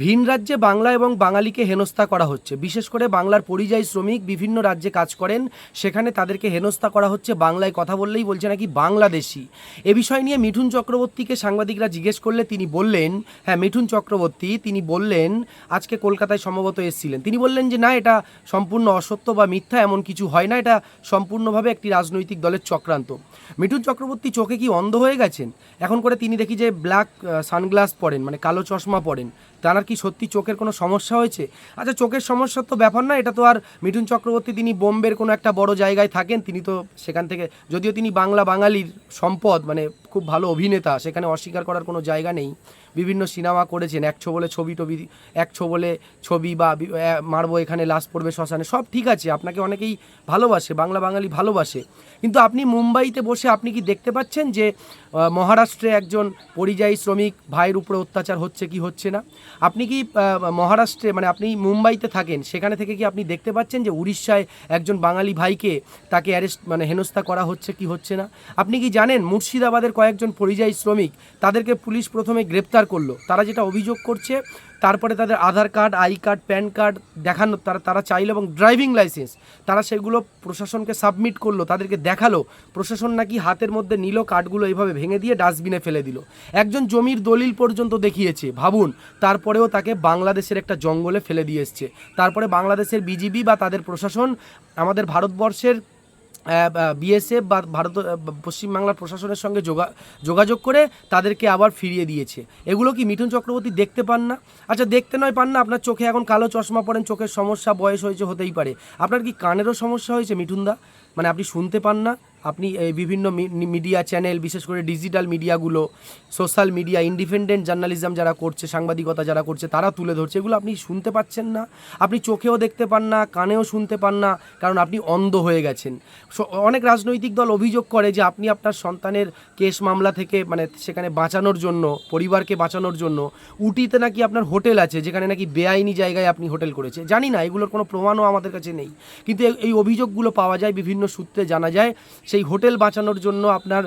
ভিন রাজ্যে বাংলা এবং বাঙালিকে হেনস্থা করা হচ্ছে। বিশেষ করে বাংলার পরিযায়ী শ্রমিক বিভিন্ন রাজ্যে কাজ করেন, সেখানে তাদেরকে হেনস্থা করা হচ্ছে বাংলায় কথা বললেই বলছে নাকি বাংলাদেশি। এ বিষয় নিয়ে মিঠুন চক্রবর্তীকে সাংবাদিকরা জিজ্ঞেস করলে তিনি বললেন হ্যাঁ মিঠুন চক্রবর্তী, তিনি বললেন, আজকে কলকাতায় সম্ভবত এসেছিলেন। তিনি বললেন যে, না, এটা সম্পূর্ণ অসত্য বা মিথ্যা, এমন কিছু হয় না, এটা সম্পূর্ণভাবে একটি রাজনৈতিক দলের চক্রান্ত। মিঠুন চক্রবর্তী চোখে কি অন্ধ হয়ে গেছেন? এখন করে তিনি দেখি যে, ব্ল্যাক সানগ্লাস পরেন মানে কালো চশমা পরেন। তার কি সত্যি চোখের কোনো সমস্যা হয়েছে? আচ্ছা চোখের সমস্যার তো ব্যাপার না, এটা তো আর মিঠুন চক্রবর্তী তিনি বোম্বের কোনো একটা বড় জায়গায় থাকেন, তিনি তো সেখান থেকে, যদিও তিনি বাংলা বাঙালির সম্পদ মানে খুব ভালো অভিনেতা, সেখানে অস্বীকার করার কোনো জায়গা নেই। বিভিন্ন সিনেমা করেছেন, এক বলে ছবি টবি, এক বলে ছবি বা মারবো এখানে, লাশ পড়বে শ্মশানে, সব ঠিক আছে, আপনাকে অনেকেই ভালোবাসে, বাংলা বাঙালি ভালোবাসে। কিন্তু আপনি মুম্বাইতে বসে আপনি কি দেখতে পাচ্ছেন যে মহারাষ্ট্রে একজন পরিযায়ী শ্রমিক ভাইয়ের উপরে অত্যাচার হচ্ছে কি হচ্ছে না? আপনি কি মহারাষ্ট্রে মানে আপনি মুম্বাইতে থাকেন, সেখানে থেকে কি আপনি দেখতে পাচ্ছেন যে উড়িষ্যায় একজন বাঙালি ভাইকে তাকে অ্যারেস্ট মানে হেনস্থা করা হচ্ছে কি হচ্ছে না? আপনি কি জানেন মুর্শিদাবাদের কয়েকজন পরিযায়ী শ্রমিক তাদেরকে পুলিশ প্রথমে গ্রেপ্তার করল। তারা যেটা অভিযোগ করছে, তারপরে তাদের Aadhaar card, I card, PAN card দেখানো, তারা তারা চাইলো এবং ড্রাইভিং লাইসেন্স, তারা সেগুলো প্রশাসনকে সাবমিট করল, তাদেরকে দেখাল। প্রশাসন নাকি হাতের মধ্যে নিল কার্ডগুলো এইভাবে ভেঙে দিয়ে ডাস্টবিনে ফেলে দিল। একজন জমির দলিল পর্যন্ত দেখিয়েছে, ভাবুন। তারপরেও তাকে বাংলাদেশের একটা জঙ্গলে ফেলে দিয়ে এসছে। তারপরে বাংলাদেশের বিজিবি বা তাদের প্রশাসন আমাদের ভারতবর্ষের বিএসএফ বা ভারত পশ্চিমবাংলার প্রশাসনের সঙ্গে যোগা, যোগাযোগ করে তাদেরকে আবার ফিরিয়ে দিয়েছে। এগুলো কি মিঠুন চক্রবর্তী দেখতে পান না? আচ্ছা দেখতে নয়, পান না, আপনার চোখে এখন কালো চশমা পড়েন, চোখের সমস্যা, বয়স হয়েছে হতেই পারে। আপনার কি কানেরও সমস্যা হয়েছে মিঠুনদা মানে আপনি শুনতে পান না? আপনি বিভিন্ন মিডিয়া চ্যানেল বিশেষ করে ডিজিটাল মিডিয়াগুলো সোশ্যাল মিডিয়া ইন্ডিপেন্ডেন্ট জার্নালিজম যারা করছে, সাংবাদিকতা যারা করছে, তারা তুলে ধরছে। এগুলো আপনি শুনতে পাচ্ছেন না। আপনি চোখেও দেখতে পান না, কানেও শুনতে পান না, কারণ আপনি অন্ধ হয়ে গেছেন। অনেক রাজনৈতিক দল অভিযোগ করে যে আপনি আপনার সন্তানের কেস মামলা থেকে মানে সেখানে বাঁচানোর জন্য, পরিবারকে বাঁচানোর জন্য, উটিতে নাকি আপনার হোটেল আছে, যেখানে নাকি বেআইনি জায়গায় আপনি হোটেল করেছে। জানি না, এগুলোর কোনো প্রমাণও আমাদের কাছে নেই। কিন্তু এই অভিযোগগুলো পাওয়া যায়, বিভিন্ন সূত্রে জানা যায়। সেই হোটেল বাঁচানোর জন্য আপনার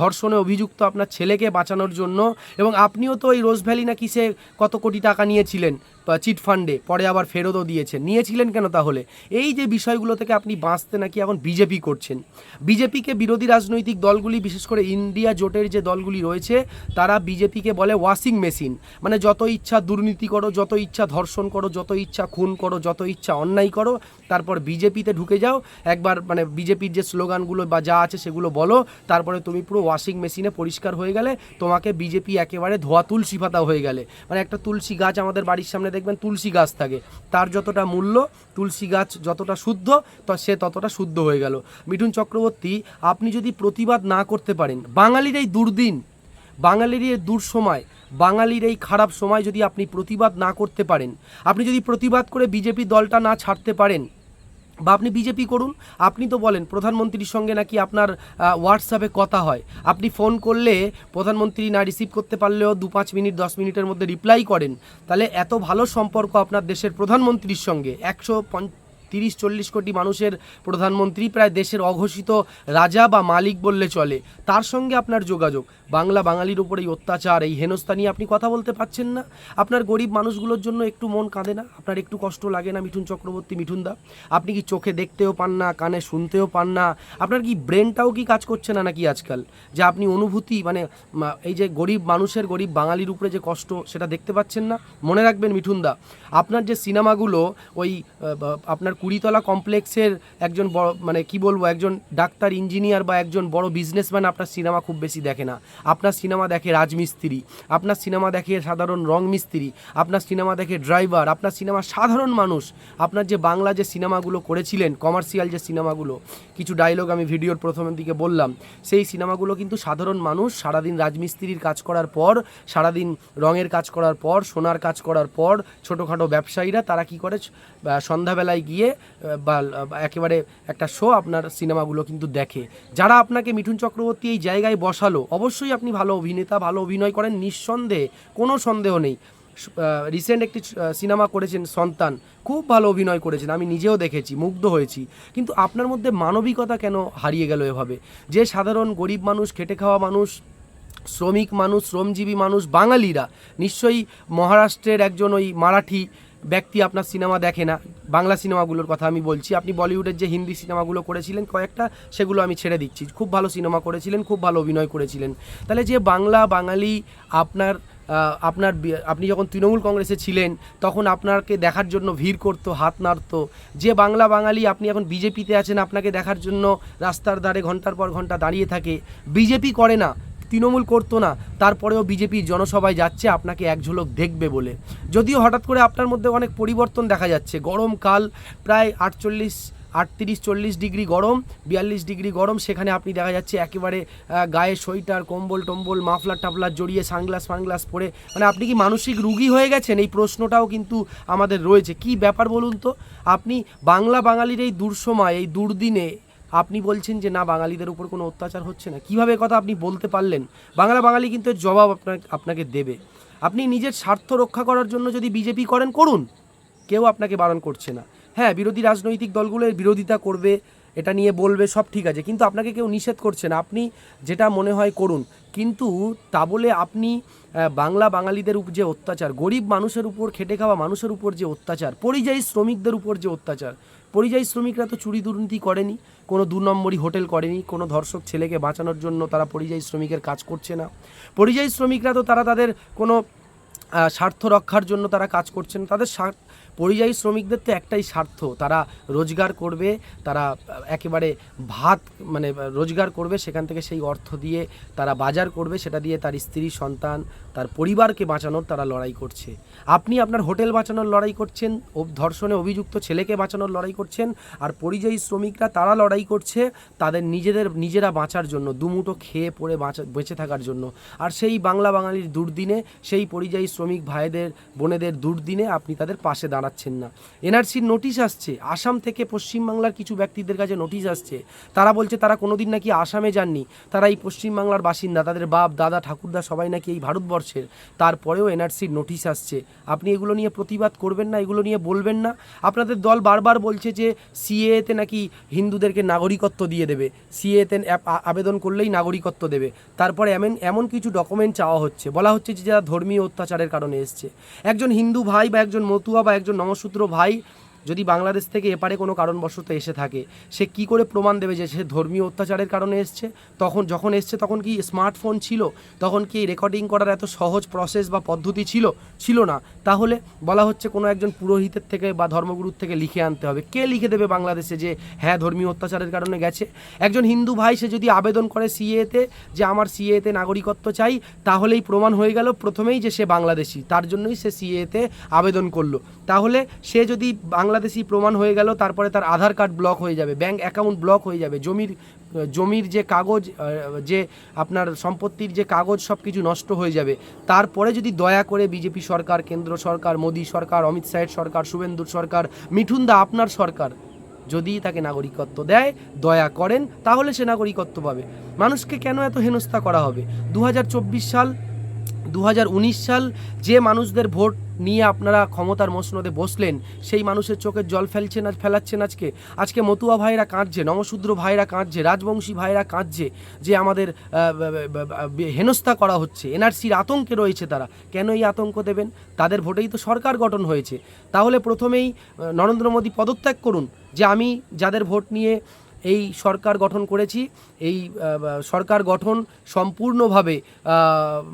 ধর্ষণে অভিযুক্ত আপনার ছেলেকে বাঁচানোর জন্য এবং আপনিও তো এই রোজ ভ্যালি নাকি সে কত কোটি টাকা নিয়েছিলেন চিট ফান্ডে, পরে আবার ফেরতও দিয়েছেন। নিয়েছিলেন কেন তাহলে? এই যে বিষয়গুলো থেকে আপনি বাঁচতে নাকি এখন বিজেপি করছেন। বিজেপিকে বিরোধী রাজনৈতিক দলগুলি, বিশেষ করে ইন্ডিয়া জোটের যে দলগুলি রয়েছে, তারা বিজেপিকে বলে ওয়াশিং মেশিন। মানে যত ইচ্ছা দুর্নীতি করো, যত ইচ্ছা ধর্ষণ করো, যত ইচ্ছা খুন করো, যত ইচ্ছা অন্যায় করো, তারপর বিজেপিতে ঢুকে যাও। একবার মানে বিজেপির যে স্লোগানগুলো বা যা আছে সেগুলো বলো। তারপরে তুমি পুরো ওয়াশিং মেশিনে পরিষ্কার হয়ে গেলে তোমাকে বিজেপি একেবারে ধোয়া তুলসী পাতা হয়ে গেলে। মানে একটা তুলসী গাছ আমাদের বাড়ির সামনে দেখবেন তুলসী গাছ থাকে। তার যতটা মূল্য, তুলসী গাছ যতটা শুদ্ধ, তো সে ততটা শুদ্ধ হয়ে গেল। মিঠুন চক্রবর্তী, আপনি যদি প্রতিবাদ না করতে পারেন, বাঙালির এই দুর্দিন, বাঙালির এই দুঃসময়, বাঙালির এই খারাপ সময় যদি আপনি প্রতিবাদ না করতে পারেন, আপনি যদি প্রতিবাদ করে বিজেপি দলটা না ছাড়তে পারেন বা আপনি বিজেপি করুন, আপনি তো বলেন প্রধানমন্ত্রীর সঙ্গে নাকি আপনার হোয়াটসঅ্যাপে কথা হয়। আপনি ফোন করলে প্রধানমন্ত্রী না রিসিভ করতে পারলেও দু পাঁচ মিনিট, দশ মিনিটের মধ্যে রিপ্লাই করেন। তাহলে এত ভালো সম্পর্ক আপনার দেশের প্রধানমন্ত্রীর সঙ্গে। একশো তিরিশ চল্লিশ কোটি মানুষের প্রধানমন্ত্রী প্রায় দেশের অঘোষিত রাজা বা মালিক বললে চলে। তার সঙ্গে আপনার যোগাযোগ। বাংলা বাঙালির উপর এই অত্যাচার, এই হেনস্থা নিয়ে আপনি কথা বলতে পারছেন না। আপনার গরিব মানুষগুলোর জন্য একটু মন কাঁদে না? আপনার একটু কষ্ট লাগে না মিঠুন চক্রবর্তী মিঠুনদা আপনি কি চোখে দেখতেও পান না, কানে শুনতেও পান না? আপনার কি ব্রেনটাও কি কাজ করছে না নাকি আজকাল? যে আপনি অনুভূতি মানে এই যে গরিব মানুষের, গরিব বাঙালির উপরে যে কষ্ট, সেটা দেখতে পাচ্ছেন না? মনে রাখবেন মিঠুনদা আপনার যে সিনেমাগুলো, ওই আপনার কুড়িতলা কমপ্লেক্সের একজন বড় মানে কি বলব, একজন ডাক্তার, ইঞ্জিনিয়ার বা একজন বড় বিজনেসম্যান আপনার সিনেমা খুব বেশি দেখে না। আপনার সিনেমা দেখে রাজমিস্ত্রি, আপনার সিনেমা দেখে সাধারণ রং মিস্ত্রি আপনার সিনেমা দেখে ড্রাইভার, আপনার সিনেমা সাধারণ মানুষ, আপনার যে বাংলা যে সিনেমাগুলো করেছিলেন, কমার্শিয়াল যে সিনেমাগুলো, কিছু ডায়লগ আমি ভিডিওর প্রথমের দিকে বললাম, সেই সিনেমাগুলো কিন্তু সাধারণ মানুষ সারাদিন রাজমিস্ত্রির কাজ করার পর, সারাদিন রঙের কাজ করার পর, সোনার কাজ করার পর, ছোটোখাটো ব্যবসায়ীরা তারা কি করে সন্ধ্যাবেলায় গিয়ে বা একেবারে একটা শো আপনার সিনেমাগুলো কিন্তু দেখে। যারা আপনাকে মিঠুন চক্রবর্তী এই জায়গায় বসালো, অবশ্যই আপনি ভালো অভিনেতা, ভালো অভিনয় করেন, নিঃসন্দেহে, কোনো সন্দেহ নেই। রিসেন্ট একটি সিনেমা করেছেন সন্তান, খুব ভালো অভিনয় করেছেন, আমি নিজেও দেখেছি, মুগ্ধ হয়েছি। কিন্তু আপনার মধ্যে মানবিকতা কেন হারিয়ে গেল এভাবে? যে সাধারণ গরিব মানুষ, খেটে খাওয়া মানুষ, শ্রমিক মানুষ, শ্রমজীবী মানুষ, বাঙালিরা, নিশ্চয়ই মহারাষ্ট্রের একজন ওই মারাঠি ব্যক্তি আপনার সিনেমা দেখে না, বাংলা সিনেমাগুলোর কথা আমি বলছি, আপনি বলিউডের যে হিন্দি সিনেমাগুলো করেছিলেন, কয়েকটা সেগুলো আমি ছেড়ে দিচ্ছি। খুব ভালো সিনেমা করেছিলেন, খুব ভালো অভিনয় করেছিলেন। তাহলে যে বাংলা বাঙালি আপনার আপনার আপনি যখন তৃণমূল কংগ্রেসে ছিলেন, তখন আপনাকে দেখার জন্য ভিড় করতো, হাত নাড়তো। যে বাংলা বাঙালি, আপনি এখন বিজেপিতে আছেন, আপনাকে দেখার জন্য রাস্তার ধারে ঘণ্টার পর ঘণ্টা দাঁড়িয়ে থাকে। বিজেপি করে না তৃণমূল করতো না, তারপরেও বিজেপি জনসভায় যাচ্ছে, আপনাকে এক ঝলক দেখবে বলে। যদিও হঠাৎ করে আপনার মধ্যে অনেক পরিবর্তন দেখা যাচ্ছে। গরমকাল প্রায় আটচল্লিশ, আটত্রিশ, চল্লিশ ডিগ্রি গরম, বিয়াল্লিশ ডিগ্রি গরম, সেখানে আপনি দেখা যাচ্ছে একেবারে গায়ে সোয়েটার, কম্বল টম্বল, মাফলার টাফলার জড়িয়ে সানগ্লাস ফানগ্লাস পরে মানে আপনি কি মানসিক রুগী হয়ে গেছেন? এই প্রশ্নটাও কিন্তু আমাদের রয়েছে। কি ব্যাপার বলুন তো? আপনি বাংলা বাঙালির এই দুঃসময়, এই দুর্দিনে আপনি বলছেন যে না, বাঙালিদের উপর কোনো অত্যাচার হচ্ছে না। কীভাবে কথা আপনি বলতে পারলেন? বাংলা বাঙালি কিন্তু এর জবাব আপনাকে আপনাকে দেবে। আপনি নিজের স্বার্থ রক্ষা করার জন্য যদি বিজেপি করেন, করুন। কেউ আপনাকে বারণ করছে না। হ্যাঁ বিরোধী রাজনৈতিক দলগুলো বিরোধিতা করবে এটা নিয়ে বলবে, সব ঠিক আছে। কিন্তু আপনাকে কেউ নিষেধ করছে না। আপনি যেটা মনে হয় করুন। কিন্তু তা বলে আপনি বাংলা বাঙালিদের উপর যে অত্যাচার, গরিব মানুষের উপর, খেটে খাওয়া মানুষের উপর যে অত্যাচার, পরিযায়ী শ্রমিকদের উপর যে অত্যাচার, পরিযায়ী শ্রমিকরা তো চুরি দুর্নীতি করেনি, কোনো দু নম্বরই হোটেল করেনি, কোনো ধর্ষক ছেলেকে বাঁচানোর জন্য তারা পরিযায়ী শ্রমিকের কাজ করছে না। পরিযায়ী শ্রমিকরা তো তারা তাদের কোনো স্বার্থ রক্ষার জন্য তারা কাজ করছেন তাদের পরিযায়ী শ্রমিকদের তো একটাই স্বার্থ। তারা রোজগার করবে, তারা একেবারে ভাত মানে রোজগার করবে, সেখান থেকে সেই অর্থ দিয়ে তারা বাজার করবে, সেটা দিয়ে তার স্ত্রী, সন্তান, তার পরিবারকে বাঁচানোর তারা লড়াই করছে। আপনি আপনার হোটেল বাঁচানোর লড়াই করছেন ধর্ষণে অভিযুক্ত ছেলেকে বাঁচানোর লড়াই করছেন, আর পরিযায়ী শ্রমিকরা তারা লড়াই করছে তাদের নিজেদের, নিজেরা বাঁচার জন্য দুমুটো খেয়ে পড়ে বাঁচা, বেঁচে থাকার জন্য। আর সেই বাংলা বাঙালির দুর্দিনে, সেই পরিযায়ী শ্রমিক ভাইদের, বোনেদের দুর্দিনে আপনি তাদের পাশে দাঁড়াচ্ছেন না। এনআরসির নোটিশ আসছে। আসাম থেকে পশ্চিমবাংলার কিছু ব্যক্তিদের কাছে নোটিশ আসছে। তারা বলছে, তারা কোনোদিন নাকি আসামে যাননি। তারা এই পশ্চিমবাংলার বাসিন্দা। তাদের বাপ, দাদা, ঠাকুরদা সবাই নাকি এই ভারতবর্ষের। তারপরেও এনআরসির নোটিশ আসছে। আপনি এগুলো নিয়ে প্রতিবাদ করবেন না, এগুলো নিয়ে বলবেন না। আপনাদের দল বারবার বলছে যে সিএতে নাকি হিন্দুদেরকে নাগরিকত্ব দিয়ে দেবে। সিএতে আবেদন করলেই নাগরিকত্ব দেবে। তারপরে এমন এমন কিছু ডকুমেন্ট চাওয়া হচ্ছে। বলা হচ্ছে যে, যারা ধর্মীয় অত্যাচারের কারণে এসছে। একজন হিন্দু ভাই বা একজন মতুয়া বা একজন নমসূত্র ভাই। যদি বাংলাদেশ থেকে এপারে কোনো কারণবশত এসে থাকে, সে কি করে প্রমাণ দেবে যে সে ধর্মীয় অত্যাচারের কারণে এসছে? তখন যখন এসছে, তখন কি স্মার্টফোন ছিল? তখন কি রেকর্ডিং করার এত সহজ প্রসেস বা পদ্ধতি ছিল? ছিল না। তাহলে বলা হচ্ছে কোনো একজন পুরোহিতের থেকে বা ধর্মগুরুর থেকে লিখে আনতে হবে। কে লিখে দেবে বাংলাদেশে যে হ্যাঁ ধর্মীয় অত্যাচারের কারণে গেছে? একজন হিন্দু ভাই, সে যদি আবেদন করে সিএতে যে, আমার সিএতে নাগরিকত্ব চাই তাহলেই প্রমাণ হয়ে গেল প্রথমেই যে সে বাংলাদেশি। তার জন্যই সে সিএতে আবেদন করল। তাহলে সে যদি বাংলাদেশি প্রমাণ হয়ে গেল, তারপরে তার আধার কার্ড ব্লক হয়ে যাবে ব্যাংক অ্যাকাউন্ট ব্লক হয়ে যাবে, জমির জমির যে কাগজ যে আপনার সম্পত্তির যে কাগজ সব কিছু নষ্ট হয়ে যাবে। তারপরে যদি দয়া করে বিজেপি সরকার, কেন্দ্র সরকার, মোদী সরকার, অমিত শাহের সরকার, শুভেন্দুর সরকার, মিঠুন দা আপনার সরকার, যদি তাকে নাগরিকত্ব দেয়, দয়া করেন, তাহলে সে নাগরিকত্ব পাবে। মানুষকে কেন এত হেনস্থা করা হবে? দু হাজার চব্বিশ সাল দু হাজার উনিশ সাল যে মানুষদের ভোট নিয়ে আপনারা ক্ষমতার মসনদে বসলেন, সেই মানুষের চোখের জল ফেলছেন আজ ফেলাচ্ছেন আজকে। আজকে মতুয়া ভাইরা কাঁদছে, নমশূদ্র ভাইরা কাঁদছে, রাজবংশী ভাইরা কাঁদছে যে আমাদের হেনস্থা করা হচ্ছে। এনআরসির আতঙ্কে রয়েছে তারা। কেন এই আতঙ্ক দেবেন? তাদের ভোটেই তো সরকার গঠন হয়েছে। তাহলে প্রথমেই নরেন্দ্র মোদী পদত্যাগ করুন যে আমি যাদের ভোট নিয়ে এই সরকার গঠন করেছি, এই সরকার গঠন সম্পূর্ণভাবে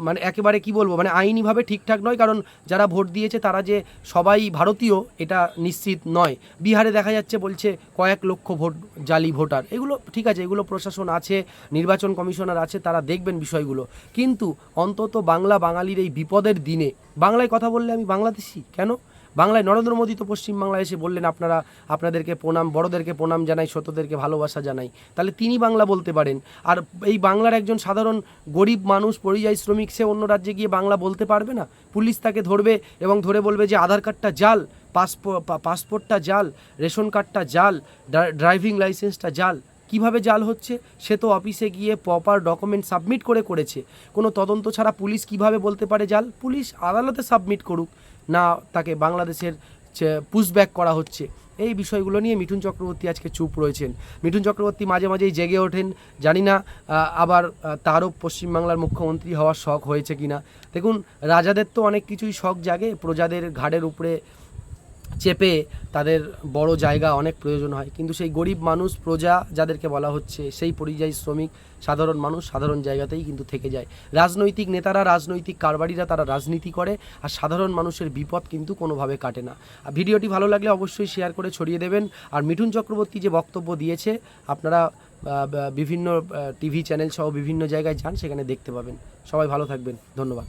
মানে একেবারে কি বলব মানে আইনিভাবে ঠিকঠাক নয়, কারণ যারা ভোট দিয়েছে তারা যে সবাই ভারতীয়, এটা নিশ্চিত নয়। বিহারে দেখা যাচ্ছে বলছে কয়েক লক্ষ ভোট, জালি ভোটার। এগুলো ঠিক আছে, এগুলো প্রশাসন আছে, নির্বাচন কমিশনার আছে, তারা দেখবেন বিষয়গুলো। কিন্তু অন্তত বাংলা বাঙালির এই বিপদের দিনে, বাংলায় কথা বললে আমি বাংলাদেশি? কেন? বাংলায় নরেন্দ্র মোদী তো পশ্চিমবাংলায় এসে বললেন, আপনারা, আপনাদেরকে প্রণাম, বড়দেরকে প্রণাম জানাই, ছোটদেরকে ভালোবাসা জানাই। তাহলে তিনি বাংলা বলতে পারেন। আর এই বাংলার একজন সাধারণ গরিব মানুষ, পরিযায়ী শ্রমিক, সে অন্য রাজ্যে গিয়ে বাংলা বলতে পারবে না? পুলিশ তাকে ধরবে এবং ধরে বলবে যে, আধার কার্ডটা জাল পাসপোর্ট পাসপোর্টটা জাল, রেশন কার্ডটা জাল, ড্রা- ড্রাইভিং লাইসেন্সটা জাল। কীভাবে জাল হচ্ছে? সে তো অফিসে গিয়ে প্রপার ডকুমেন্ট সাবমিট করে করেছে। কোনো তদন্ত ছাড়া পুলিশ কীভাবে বলতে পারে জাল? পুলিশ আদালতে সাবমিট করুক। না তাকে বাংলাদেশের পুশব্যাক করা হচ্ছে। এই বিষয়গুলো নিয়ে মিঠুন চক্রবর্তী আজকে চুপ রয়েছেন। মিঠুন চক্রবর্তী মাঝে মাঝেই জেগে ওঠেন। জানি না আবার তারও পশ্চিমবাংলার মুখ্যমন্ত্রী হওয়ার শখ হয়েছে কি না দেখুন, রাজাদের তো অনেক কিছুই শখ জাগে। প্রজাদের ঘাড়ের উপরে চেপে তাদের বড় জায়গা অনেক প্রয়োজন হয়। কিন্তু সেই গরিব মানুষ, প্রজা যাদেরকে বলা হচ্ছে, সেই পরিযায়ী শ্রমিক, সাধারণ মানুষ সাধারণ জায়গাতেই কিন্তু থেকে যায়। রাজনৈতিক নেতারা, রাজনৈতিক কারবারিরা তারা রাজনীতি করে আর সাধারণ মানুষের বিপদ কিন্তু কোনোভাবে কাটে না। আর ভিডিওটি ভালো লাগলে অবশ্যই শেয়ার করে ছড়িয়ে দেবেন। আর মিঠুন চক্রবর্তী যে বক্তব্য দিয়েছে, আপনারা বিভিন্ন টিভি চ্যানেল সহ বিভিন্ন জায়গায় যান, সেখানে দেখতে পাবেন। সবাই ভালো থাকবেন। ধন্যবাদ।